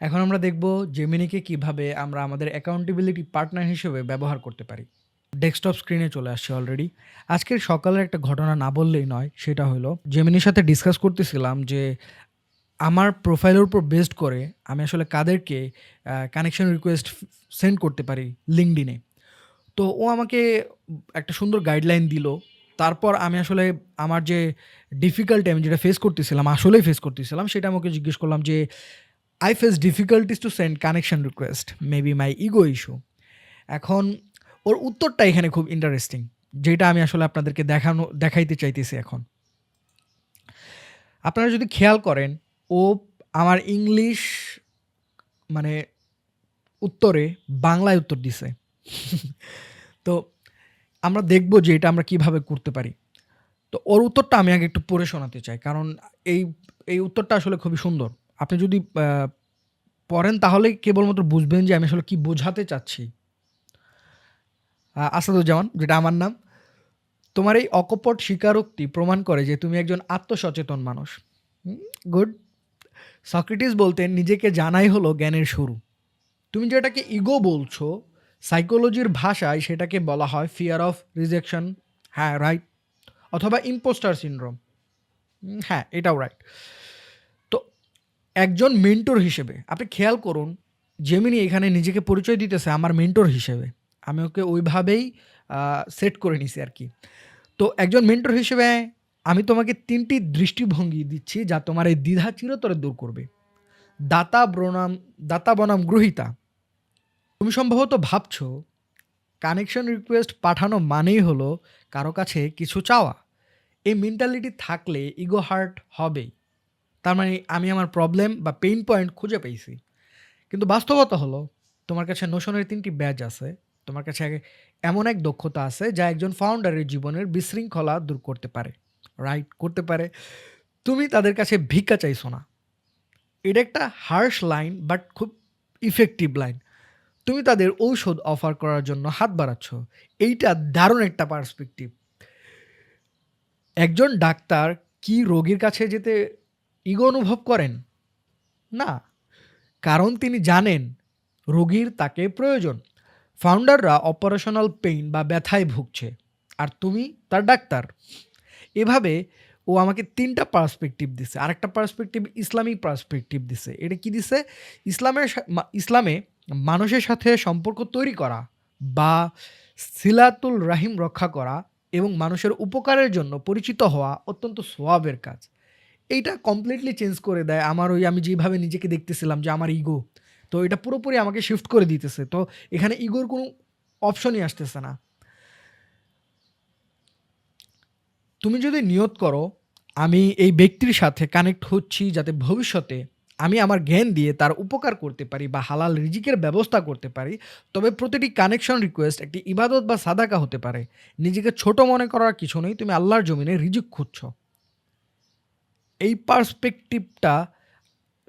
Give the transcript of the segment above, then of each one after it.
এখন আমরা দেখব জেমিনিকে কীভাবে আমরা আমাদের অ্যাকাউন্টেবিলিটি পার্টনার হিসেবে ব্যবহার করতে পারি। ডেস্কটপ স্ক্রিনে চলে আসছি অলরেডি। আজকের সকালের একটা ঘটনা না বললেই নয়। সেটা হলো জেমিনির সাথে ডিসকাস করতেছিলাম যে আমার প্রোফাইলের উপর বেসড করে আমি আসলে কাদেরকে কানেকশন রিকোয়েস্ট সেন্ড করতে পারি এ। তো ও আমাকে একটা সুন্দর গাইডলাইন দিল। তারপর আমি আসলে আমার যে ডিফিকাল্টি আমি যেটা ফেস করতেছিলাম, আসলেই ফেস করতেছিলাম সেটা আমাকে জিজ্ঞেস করলাম যে, "I face difficulties to send connection request. Maybe my ego issue." এখন ওর উত্তরটা এখানে খুব ইন্টারেস্টিং। যেটা আমি আসলে আপনাদেরকে দেখানো দেখাইতে চাইতেছি এখন। আপনারা যদি খেয়াল করেন ও আমার ইংলিশ মানে উত্তরে বাংলায় উত্তর দিছে। তো আমরা দেখব যে এটা আমরা কীভাবে করতে পারি। তো ওর উত্তরটা আমি আগে একটু পড়ে শোনাতে চাই। কারণ এই, এই উত্তরটা আসলে খুবই সুন্দর। আপনি যদি পড়েন তাহলেই কেবলমাত্র বুঝবেন যে আমি আসলে কি বোঝাতে চাচ্ছি। আসাদুজ্জামান যেটা আমার নাম। তোমার এই অকপট স্বীকারোক্তি প্রমাণ করে যে তুমি একজন আত্মসচেতন মানুষ। গুড। সক্রেটিস বলতেন নিজেকে জানাই হলো জ্ঞানের শুরু। তুমি যেটাকে ইগো বলছো, সাইকোলজির ভাষায় সেটাকে বলা হয় ফিয়ার অফ রিজেকশন। হ্যাঁ, রাইট। অথবা ইম্পোস্টার সিনড্রোম। হ্যাঁ, এটাও রাইট। একজন মেন্টর হিসেবে আপনি খেয়াল করুন জেমিনি এখানে নিজেকে পরিচয় দিতেছে আমার মেন্টর হিসেবে। আমি ওকে ওইভাবেই সেট করে নিছি আর কি তো একজন মেন্টর হিসেবে আমি তোমাকে তিনটি দৃষ্টিভঙ্গি দিচ্ছি যা তোমার এই দ্বিধা চিরতরে দূর করবে। দাতা বনাম দাতা বনাম গ্রহীতা। তুমি সম্ভবত ভাবছ কানেকশন রিকোয়েস্ট পাঠানো মানেই হলো কারও কাছে কিছু চাওয়া। এই মেন্টালিটি থাকলে ইগো হার্ট হবেই। তার মানে আমি আমার প্রবলেম বা পেইন পয়েন্ট খুঁজে পেয়েছি। কিন্তু বাস্তবতা হলো, তোমার কাছে নোশনের ৩ টি ব্যাজ আছে। তোমার কাছে এমন এক দক্ষতা আছে যা একজন ফাউন্ডারের জীবনের বিশৃঙ্খলা দূর করতে পারে। রাইট? করতে পারে। তুমি তাদের কাছে ভিক্ষা চাইছো না। এটা একটা হার্শ লাইন বাট খুব ইফেক্টিভ লাইন। তুমি তাদের ঔষধ অফার করার জন্য হাত বাড়াচ্ছ। এইটা দারুণ একটা পার্সপেক্টিভ। একজন ডাক্তার কি রোগীর কাছে যেতে ইগো অনুভব করেন? না। কারণ তিনি জানেন, রোগীর তাকে প্রয়োজন। ফাউন্ডাররা অপারেশনাল পেইন বা ব্যথায় ভুগছে। আর তুমি তার ডাক্তার। এভাবে ও আমাকে ৩ টা পার্সপেক্টিভ দিছে। আরেকটা পার্সপেক্টিভ ইসলামিক পার্সপেক্টিভ দিছে। এটা কি দিছে? ইসলামের ইসলামে মানুষের সাথে সম্পর্ক তৈরি করা বা সিলাতুল রাহিম রক্ষা করা এবং মানুষের উপকারের জন্য পরিচিত হওয়া অত্যন্ত সোয়াবের কাজ। এইটা কমপ্লিটলি চেঞ্জ করে দেয় আমার ওই আমি যেভাবে নিজেকে দেখতেছিলাম যে আমার ইগো। তো এটা পুরোপুরি আমাকে শিফট করে দিতেছে। তো এখানে ইগোর কোনো অপশনই আসতেছে না। তুমি যদি নিয়ত করো আমি এই ব্যক্তির সাথে কানেক্ট হচ্ছি যাতে ভবিষ্যতে আমি আমার জ্ঞান দিয়ে তার উপকার করতে পারি বা হালাল রিজিকের ব্যবস্থা করতে পারি, তবে প্রতিটি কানেকশন রিকোয়েস্ট একটি ইবাদত বা সাদাকা হতে পারে। নিজেকে ছোট মনে করার কিছু নেই। তুমি আল্লাহর জমিনে রিজিক খুঁজছো। এই পার্সপেক্টিভটা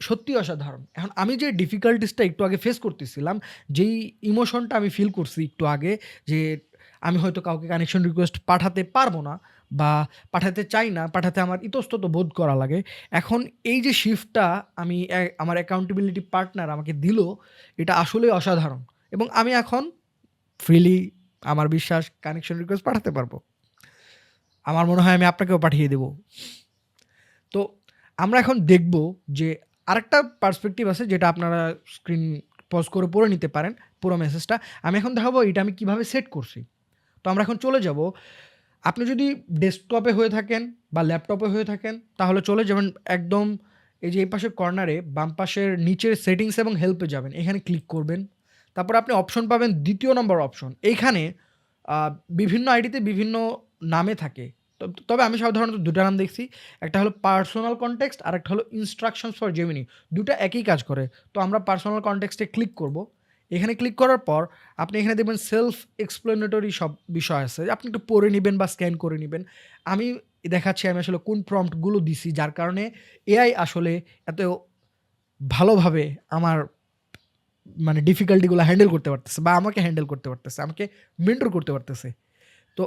সত্যিই অসাধারণ। এখন আমি যে ডিফিকাল্টিসটা একটু আগে ফেস করতেছিলাম, যেই ইমোশনটা আমি ফিল করছি একটু আগে যে আমি হয়তো কাউকে কানেকশন রিকোয়েস্ট পাঠাতে পারব না বা পাঠাতে চাই না, পাঠাতে আমার ইতস্তত বোধ করা লাগে। এখন এই যে শিফটটা আমি আমার অ্যাকাউন্টেবিলিটি পার্টনার আমাকে দিল, এটা আসলেই অসাধারণ। এবং আমি এখন ফ্রিলি আমার বিশ্বাস কানেকশন রিকোয়েস্ট পাঠাতে পারব। আমার মনে হয় আমি আপনাকেও পাঠিয়ে দেব। তো আমরা এখন দেখব যে আরেকটা পার্সপেক্টিভ আছে যেটা আপনারা স্ক্রিন পজ করে পড়ে নিতে পারেন পুরো মেসেজটা। আমি এখন দেখাবো এটা আমি কীভাবে সেট করছি। তো আমরা এখন চলে যাব। আপনি যদি ডেস্কটপে হয়ে থাকেন বা ল্যাপটপে হয়ে থাকেন, তাহলে চলে যাবেন একদম এই যে এই পাশের কর্নারে বাম পাশের নিচের সেটিংস এবং হেল্পে যাবেন। এখানে ক্লিক করবেন। তারপর আপনি অপশন পাবেন দ্বিতীয় নম্বর অপশন। এইখানে বিভিন্ন আইডিতে বিভিন্ন নামে থাকে। তব আমি সাধারণত ২ টা নাম দেখছি। একটা হলো পার্সোনাল কনটেক্সট আরেকটা হলো ইনস্ট্রাকশনস ফর জেমিনি। ২ টা একই কাজ করে। তো আমরা পার্সোনাল কনটেক্সট ক্লিক করব। এখানে ক্লিক করার পর আপনি এখানে দেখবেন সেলফ এক্সপ্লেনেটরি সব বিষয় আছে। আপনি একটু পড়ে নিবেন বা স্ক্যান করে নিবেন। আমি দেখাচ্ছি আমি আসলে কোন প্রম্পটগুলো দিছি, যার কারণে এআই আসলে এত ভালোভাবে আমার মানে ডিফিকাল্টিগুলো হ্যান্ডেল করতে পারতেছে বা আমাকে হ্যান্ডেল করতে পারতেছে। আমাকে মেন্টর করতে পারতেছে। তো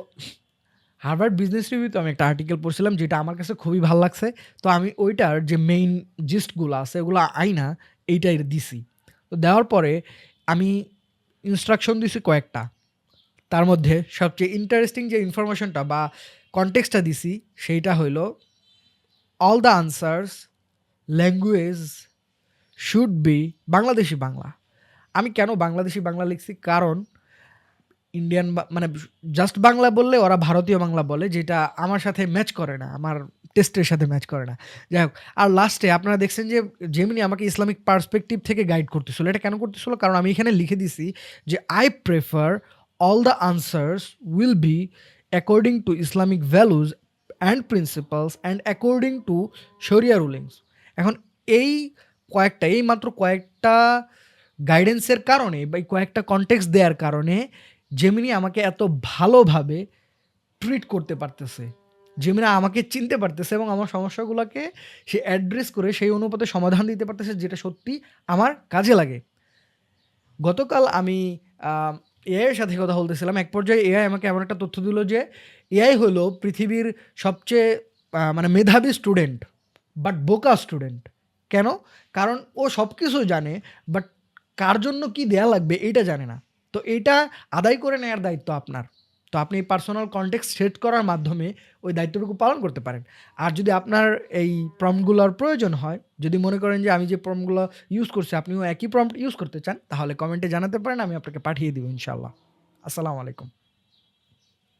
হার্ভার্ড বিজনেস রিভিউতে আমি একটা আর্টিকেল পড়ছিলাম যেটা আমার কাছে খুবই ভালো লাগছে। তো আমি ওইটার যে মেইন জিস্টগুলা আছে, ওগুলা আইনা এইটাই দিছি। তো দেওয়ার পরে আমি ইনস্ট্রাকশন দিছি কয়েকটা। তার মধ্যে সবচেয়ে ইন্টারেস্টিং যে ইনফরমেশনটা বা কনটেক্সটটা দিছি সেইটা হইল all the answers language should be Bangladeshi Bangla. আমি কেন বাংলাদেশি বাংলা লিখছি? কারণ ইন্ডিয়ান মানে জাস্ট বাংলা বললে ওরা ভারতীয় বাংলা বলে, যেটা আমার সাথে ম্যাচ করে না, আমার টেস্টের সাথে ম্যাচ করে না। যাই হোক, আর লাস্টে আপনারা দেখছেন যে জেমিনি আমাকে ইসলামিক পার্সপেক্টিভ থেকে গাইড করতেছিল। এটা কেন করতেছিল? কারণ আমি এখানে লিখে দিছি যে I prefer all the answers will be according to Islamic values and principles and according to sharia rulings এখন এই কয়েকটা, এই মাত্র কয়েকটা গাইডেন্সের কারণে বা কয়েকটা কন্টেক্স দেওয়ার কারণে জেমিনি আমাকে এত ভালোভাবে ট্রিট করতে পারতেছে। জেমিনি আমাকে চিনতে পারতেছে এবং আমার সমস্যাগুলোকে সে অ্যাড্রেস করে সেই অনুপাতে সমাধান দিতে পারতেছে যেটা সত্যি আমার কাজে লাগে। গতকাল আমি এআইয়ের সাথে কথা বলতেছিলাম। এক পর্যায়ে এআই আমাকে এমন একটা তথ্য দিল যে এআই হলো পৃথিবীর সবচেয়ে মানে মেধাবী স্টুডেন্ট বাট বোকা স্টুডেন্ট কেন? কারণ ও সব কিছু জানে বাট কার জন্য কি দেয়া লাগবে এইটা জানে না। তো এটা আদায় করে নেওয়ার দায়িত্ব আপনার। তো আপনি পার্সোনাল কন্টেক্ট সেট করার মাধ্যমে ওই দায়িত্বটুকু পালন করতে পারেন। আর যদি আপনার এই প্রমগুলোর প্রয়োজন হয়, যদি মনে করেন যে আমি যে প্রমগুলো ইউজ করছি, আপনিও একই প্রম্পট ইউজ করতে চান, তাহলে কমেন্টে জানাতে পারেন, আমি আপনাকে পাঠিয়ে দিব ইনশাল্লাহ আসসালামু আলাইকুম।